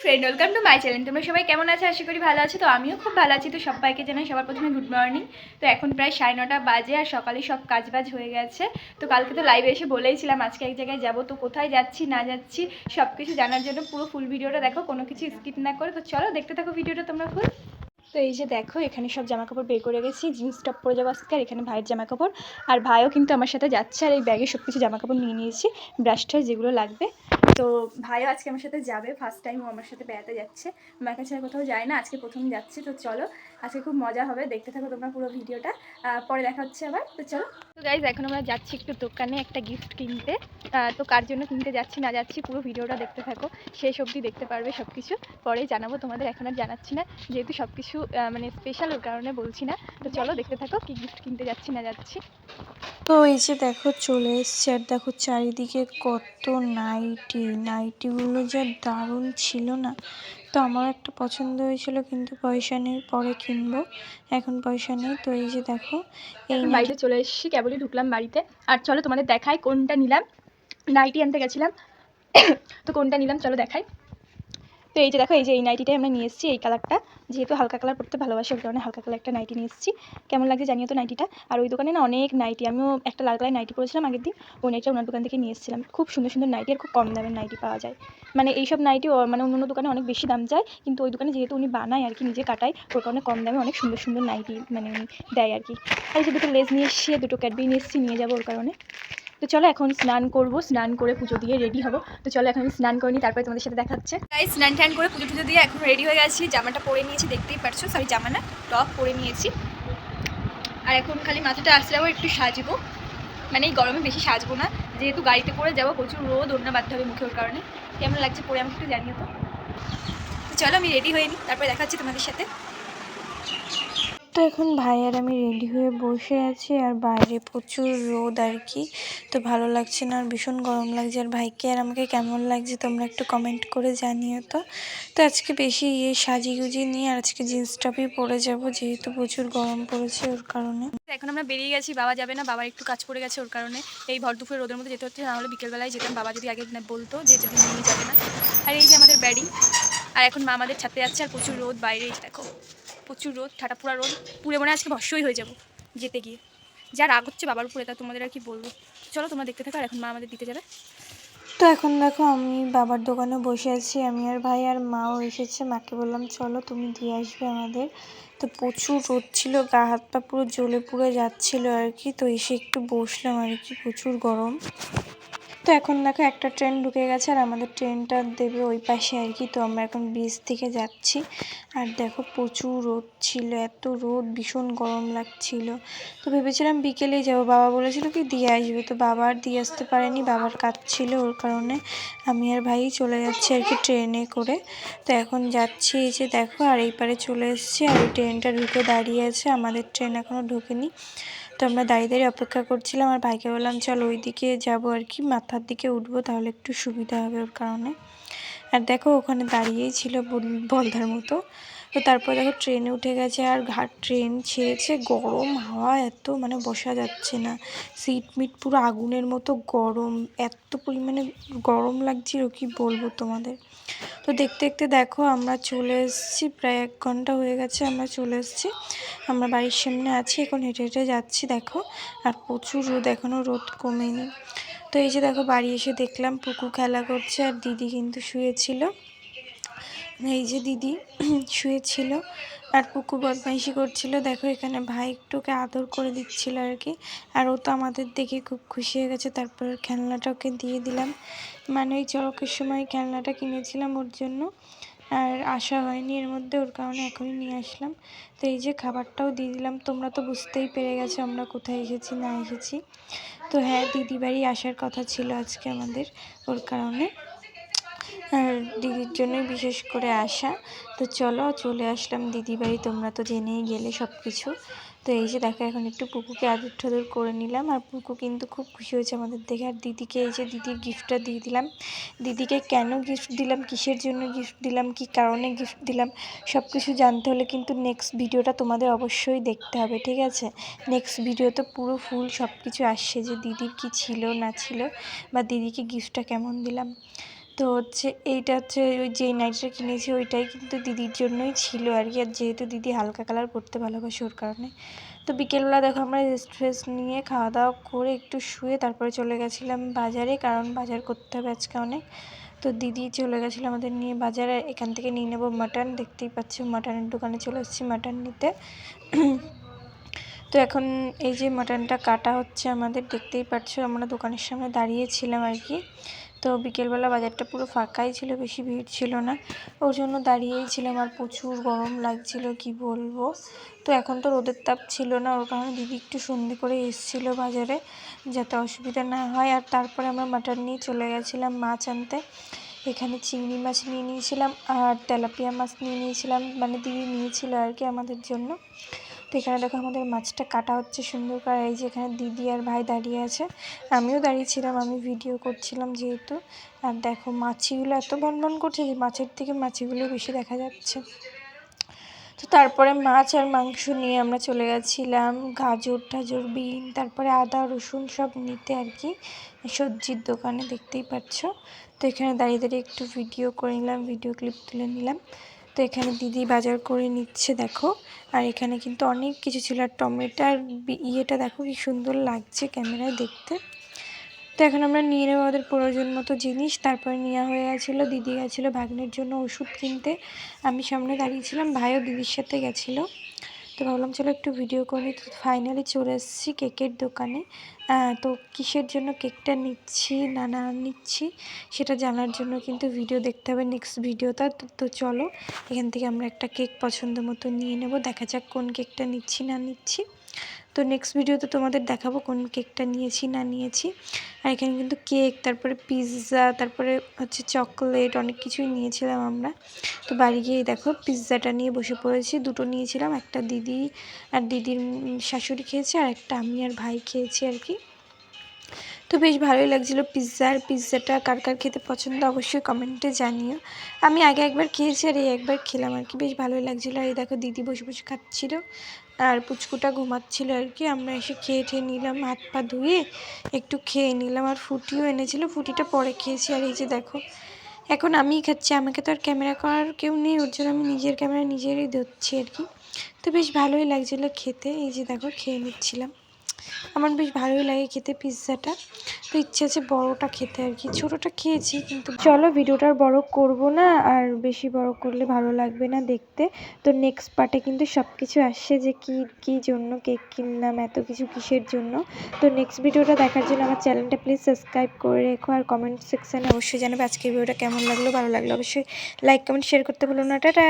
Friend welcome to my channel তোমরা সবাই কেমন আছো? আশা করি ভালো আছো। তো আমিও খুব ভালো আছি। তো সবাইকে জানাই সবার প্রথমে গুড মর্নিং তো এখন প্রায় সাড়ে নটা বাজে আর সকালে সব কাজবাজ হয়ে গেছে। তো কালকে তো লাইভে এসে বলেইছিলাম, আজকে এক জায়গায় যাব। তো কোথায় যাচ্ছি, না যাচ্ছি সব কিছু জানার জন্য পুরো ফুল ভিডিওটা দেখো, কোনো কিছু স্কিপ না করে। তো চলো, দেখতে থাকো ভিডিওটা তোমরা ফুল তো এই যে দেখো, এখানে সব জামা কাপড় বের করে গেছি জিন্স টপ পরে যাব আজকে, আর এখানে ভাইয়ের জামা কাপড় আর ভাইও কিন্তু আমার সাথে যাচ্ছে, আর এই ব্যাগে সব কিছু জামা কাপড় নিয়ে নিয়েছি। ব্রাশ যেগুলো লাগবে। তো ভাইও আজকে আমার সাথে যাবে ফার্স্ট টাইম ও আমার সাথে বেড়াতে যাচ্ছে। মাকে ছাড়া কোথাও যায় না আজকে প্রথম যাচ্ছে তো চলো আজকে খুব মজা হবে দেখতে থাকো তোমরা পুরো ভিডিওটা পরে দেখা হচ্ছে আবার তো চলো। তো গাইজ এখন আমরা যাচ্ছি একটু দোকানে একটা গিফট কিনতে। তো কার জন্য কিনতে যাচ্ছি না যাচ্ছি পুরো ভিডিওটা দেখতে থাকো শেষ অবধি দেখতে পারবে সব কিছু পরে জানাব তোমাদের এখন আর জানাচ্ছি না যেহেতু সব কিছু মানে স্পেশাল ওর কারণে বলছি না তো চলো দেখতে থাকো কি গিফট কিনতে যাচ্ছি না যাচ্ছি। তো এই যে দেখো চলে এসছে আর দেখো চারিদিকে কত নাইটি নাইটিগুলো যা দারুণ ছিল না তো আমার একটা পছন্দ হয়েছিল কিন্তু পয়সা নেই পরে কিনবো। এখন পয়সা নেই তো এই যে দেখো এই বাড়িতে চলে এসেছি কেবলই ঢুকলাম বাড়িতে। আর চলো তোমাদের দেখাই কোনটা নিলাম। নাইটি আনতে গেছিলাম। তো কোনটা নিলাম চলো দেখাই। তো এই যে দেখো, এই যে এই নাইটিটাই আমরা নিয়ে এসেছি, এই কালারটা যেহেতু হালকা কালার পরতে ভালোবাসি ওই কারণে হালকা কালার একটা নাইটি নিয়ে এসেছি। কেমন লাগছে জানিও তো নাইটিটা আর ওই দোকানে না অনেক নাইটি আমিও একটা লাল কালার নাইটি পরেছিলাম আগের দিন, ওই নাইটিটা ওনার দোকান থেকে নিয়ে এসেছিলাম। খুব সুন্দর সুন্দর নাইটি আর খুব কম দামের নাইটি পাওয়া যায়। মানে এইসব নাইটি মানে অন্য দোকানে অনেক বেশি দাম যায়, কিন্তু ওই দোকানে যেহেতু উনি বানায় আর কি, নিজে কাটায়, ওর কারণে কম দামে অনেক সুন্দর সুন্দর নাইটি মানে উনি দেয় আর কি। আর এই যে দুটো লেস নিয়ে এসেছি, দুটো ক্যাডবেরি নিয়ে এসেছি, নিয়ে যাব ওর কারণে। তো চলো এখন স্নান করব, স্নান করে পুজো দিয়ে রেডি হব। তো চলো এখন আমি স্নান করে নিই তারপরে তোমাদের সাথে দেখাচ্ছে তাই স্নান টান করে পুজো টুজো দিয়ে এখন রেডি হয়ে গেছি, জামাটা পরে নিয়েছি, দেখতেই পারছ সরি জামা না টপ পরে নিয়েছি। আর এখন খালি মাথাটা আসলেও একটু সাজবো মানে এই গরমে বেশি সাজবো না, যেহেতু গাড়িতে করে যাব, প্রচুর রোদ, ওড়না বাঁধতে হবে মুখের কারণে। কেমন লাগছে পরে আমাকে একটু জানিও তো। তো চলো আমি রেডি হয়ে নিই তারপরে দেখাচ্ছি তোমাদের সাথে। তো এখন ভাই আর আমি রেডি হয়ে বসে আছি আর বাইরে প্রচুর রোদ আর কি। তো ভালো লাগছে না, আর ভীষণ গরম লাগছে। আর ভাইকে আর আমাকে কেমন লাগছে তোমরা একটু কমেন্ট করে জানিও তো। তো আজকে বেশি ইয়ে সাজি গুজি নিয়ে আর আজকে জিন্স টপই পরে যাব, যেহেতু প্রচুর গরম পড়েছে ওর কারণে। এখন আমরা বেরিয়ে গেছি, বাবা যাবে না, বাবার একটু কাজ পড়ে গেছে ওর কারণে। এই ভর দুপুরে রোদের মধ্যে যেতে হচ্ছে নাহলে বিকেলবেলায় যেতাম, বাবা যদি আগে বলতো যে যদি নিয়ে যাবে না। আর এই যে আমাদের ব্যাডি, আর এখন মা আমাদের ছাতে যাচ্ছে, আর প্রচুর রোদ বাইরে দেখো। প্রচুর রোদ ঠাটা পুরা রোদ পুরে মনে আজকে ভস্যই হয়ে যাব যেতে গিয়ে। যা রাগ হচ্ছে বাবার উপরে তা তোমাদের আর কি বলব? চলো তোমরা দেখতে থাকো আর এখন মা আমাদের দিতে যাবে। তো এখন দেখো, আমি বাবার দোকানে বসে আছি, আমি আর ভাই আর মাও এসেছে। মাকে বললাম, চলো তুমি দিয়ে আসবে আমাদের। তো প্রচুর রোদ ছিল, গা হাত পা পুরো জ্বলে পুরো যাচ্ছিল আর কি। তো এসে একটু বসলাম আর কি, প্রচুর গরম। তো এখন দেখো একটা ট্রেন ঢুকে গেছে আর আমাদের ট্রেনটা দেবে ওই পাশে আর কি। তো আমরা এখন ব্রিজ থেকে যাচ্ছি। আর দেখো প্রচুর রোদ ছিল, এত রোদ, ভীষণ গরম লাগছিল। তো ভেবেছিলাম বিকেলেই যাব। বাবা বলেছিল কি দিয়ে আসবে। তো বাবা আর দিয়ে আসতে পারেনি, বাবার কাজ ছিল ওর কারণে আমি আর ভাই চলে যাচ্ছি আর কি ট্রেনে করে। তো এখন যাচ্ছি এই যে দেখো, আর এই পারে চলে এসেছি আর এই ট্রেনটা ঢুকে দাঁড়িয়ে আছে। আমাদের ট্রেন এখনও ঢোকেনি। তো আমরা দাঁড়িয়ে দাঁড়িয়ে অপেক্ষা করছিলাম, আর ভাইকে বললাম, চল ওই দিকে যাব আর কি, মাথার দিকে উঠবো, তাহলে একটু সুবিধা হবে ওর কারণে। আর দেখো, ওখানে দাঁড়িয়েই ছিল বল- বলধার মতো। তো তারপর দেখো, ট্রেনে উঠে গেছে, আর ঘাট ট্রেন ছেড়েছে, গরম হাওয়া এত মানে বসা যাচ্ছে না। সিট মিট পুরো আগুনের মতো গরম, এত পরিমাণে গরম লাগছিল, কি বলব তোমাদের? তো দেখতে দেখতে দেখো আমরা চলে এসেছি, প্রায় এক ঘণ্টা হয়ে গেছে আমরা চলে এসেছি। আমরা বাড়ির সামনে আছি, এখন হেঁটে হেঁটে যাচ্ছি দেখো। আর প্রচুর রোদ এখনও রোদ কমেনি। তো এই যে দেখো, বাড়ি এসে দেখলাম, পুকুর খেলা করছে আর দিদি কিন্তু শুয়েছিল। এই যে দিদি শুয়েছিল আর পুকু বদমাইশি করছিল, দেখো এখানে ভাই একটুকে আদর করে দিচ্ছিল আর কি। আর ও তো আমাদের দেখে খুব খুশি হয়ে গেছে, তারপর খেলনাটা ওকে দিয়ে দিলাম। মানে ওই চড়কের সময় খেলনাটা কিনেছিলাম ওর জন্য, আর আসা হয়নি এর মধ্যে, ওর কারণে এখনই নিয়ে আসলাম। তো এই যে খাবারটাও দিয়ে দিলাম, তোমরা তো বুঝতেই পেরে গেছো আমরা কোথায় এসেছি, না এসেছি। তো হ্যাঁ দিদি বাড়ি আসার কথা ছিল আজকে আমাদের, ওর কারণে। দিদির জন্যই বিশেষ করে আসা তো চলো, চলে আসলাম। দিদি বাড়ি তোমরা তো জেনেই গেলে সব কিছু তো এই যে দেখো, এখন একটু পুকুকে আদর ঠাদর করে নিলাম। আর পুকু কিন্তু খুব খুশি হয়েছে আমাদের দেখে। আর দিদিকে এই যে দিদির গিফটটা দিয়ে দিলাম। দিদিকে কেন গিফট দিলাম? কিসের জন্য গিফট দিলাম? কি কারণে গিফট দিলাম? সব কিছু জানতে হলে কিন্তু নেক্সট ভিডিওটা তোমাদের অবশ্যই দেখতে হবে, ঠিক আছে? নেক্সট ভিডিওতে পুরো ফুল সব কিছু আসছে যে দিদির কি ছিল, না ছিল, বা দিদিকে গিফটটা কেমন দিলাম। তো হচ্ছে এইটা হচ্ছে ওই যেই নাইটটা কিনেছি ওইটাই কিন্তু দিদির জন্যই ছিল আর কি। আর যেহেতু দিদি হালকা কালার পরতে ভালোবাসে ওর কারণে। তো বিকেলবেলা দেখো আমরা রেস্ট ফ্রেস্ট নিয়ে খাওয়া দাওয়া করে একটু শুয়ে তারপরে চলে গেছিলাম বাজারে, কারণ বাজার করতে হবে আজকে অনেক। তো দিদি চলে গেছিল আমাদের নিয়ে বাজারে, এখান থেকে নিয়ে নেব মাটন দেখতেই পাচ্ছ মাটনের দোকানে চলে এসেছি মাটন নিতে। তো এখন এই যে মাটনটা কাটা হচ্ছে আমাদের, দেখতেই পাচ্ছ আমরা দোকানের সামনে দাঁড়িয়েছিলাম আর কি। তো বিকেলবেলা বাজারটা পুরো ফাঁকাই ছিল, বেশি ভিড় ছিল না। ওর জন্য দাঁড়িয়েই ছিলাম আর প্রচুর গরম লাগছিল, কি বলব? তো এখন তো রোদের তাপ ছিল না, ওর কারণে দিদি একটু সন্ধে করে এসেছিল বাজারে, যাতে অসুবিধা না হয়। আর তারপরে আমরা মাটন নিয়ে চলে গেছিলাম মাছ আনতে। এখানে চিংড়ি মাছ নিয়ে নিয়েছিলাম আর তেলাপিয়া মাছ নিয়ে নিয়েছিলাম মানে দিদি নিয়েছিল আর কি আমাদের জন্য। তো এখানে দেখো আমাদের মাছটা কাটা হচ্ছে সুন্দর করে। এই যে এখানে দিদি আর ভাই দাঁড়িয়ে আছে। আমিও দাঁড়িয়েছিলাম, আমি ভিডিও করছিলাম যেহেতু। আর দেখো মাছিগুলো এত বনবন করছে যে মাছের থেকে মাছিগুলো বেশি দেখা যাচ্ছে। তো তারপরে মাছ আর মাংস নিয়ে আমরা চলে গেছিলাম। গাজর, টাজর, বিন, তারপরে আদা, রসুন সব নিতে আর কি। সবজির দোকানে দেখতেই পাচ্ছ। তো এখানে দাঁড়িয়ে দাঁড়িয়ে একটু ভিডিও করে নিলাম ভিডিও ক্লিপ তুলে নিলাম। তো এখানে দিদি বাজার করে নিচ্ছে, দেখো। আর এখানে কিন্তু অনেক কিছু ছিল। আর টমেটার ইয়েটা দেখো কি সুন্দর লাগছে ক্যামেরায় দেখতে। তো এখন আমরা নিয়ে নেব আমাদের প্রয়োজন মতো জিনিস। তারপরে নেওয়া হয়ে গেছিল, দিদি গেছিল ভাগ্নের জন্য ওষুধ কিনতে। আমি সামনে দাঁড়িয়েছিলাম ভাইও দিদির সাথে গেছিল। তো ভাবলাম, চলো একটু ভিডিও করি। তো ফাইনালি চলে এসেছি কেকের দোকানে। তো কিসের জন্য কেকটা নিচ্ছি, না না নিচ্ছি, সেটা জানার জন্য কিন্তু ভিডিও দেখতে হবে নেক্সট ভিডিওটা তো চলো, এখান থেকে আমরা একটা কেক পছন্দ মতো নিয়ে নেব। দেখা যাক কোন কেকটা নিচ্ছি, না নিচ্ছি। তো নেক্সট ভিডিওতে তোমাদের দেখাবো কোন কেকটা নিয়েছি, না নিয়েছি। আর এখানে কিন্তু কেক তারপরে পিৎজা তারপরে হচ্ছে চকলেট অনেক কিছুই নিয়েছিলাম আমরা। তো বাড়ি গিয়েই দেখো পিৎজাটা নিয়ে বসে পড়েছি। দুটো নিয়েছিলাম, একটা দিদি আর দিদির শাশুড়ি খেয়েছে আর একটা আমি আর ভাই খেয়েছি আর কি। তো বেশ ভালোই লাগছিল পিৎজা আর পিৎজাটা কার কার খেতে পছন্দ অবশ্যই কমেন্টে জানিও। আমি আগে একবার খেয়েছি আর এই একবার খেলাম আর কি, বেশ ভালোই লাগছিল। আর এই দেখো দিদি বসে বসে খাচ্ছিল আর পুচকুটা ঘুমাচ্ছিল আর কি। আমরা এসে খেয়ে ঠেয়ে নিলাম, হাত পা ধুয়ে একটু খেয়ে নিলাম আর ফুটিও এনেছিল। ফুটিটা পরে খেয়েছি আর এই যে দেখো, এখন আমিই খাচ্ছি, আমাকে তো আর ক্যামেরা করার কেউ নেই, ওর জন্য আমি নিজের ক্যামেরা নিজেরই ধরছি আর কি। তো বেশ ভালোই লাগছিল খেতে, এই যে দেখো খেয়ে নিচ্ছিলাম। আমার বেশ ভালোই লাগে খেতে পিৎজাটা। তো ইচ্ছে আছে বড়টা খেতে আর কি। ছোটোটা খেয়েছি কিন্তু চলো ভিডিওটা আর বড় করব না, আর বেশি বড় করলে ভালো লাগবে না দেখতে। তো নেক্সট পার্টে কিন্তু সব কিছু আসছে যে কি কি জন্য কেক কিনলাম, এত কিছু কিসের জন্য। তো নেক্সট ভিডিওটা দেখার জন্য আমার চ্যানেলটা প্লিজ সাবস্ক্রাইব করে রেখো, আর কমেন্ট সেকশানে অবশ্যই জানাবে আজকের ভিডিওটা কেমন লাগল, ভালো লাগল অবশ্যই লাইক কমেন্ট শেয়ার করতে ভুলো না। টাটা!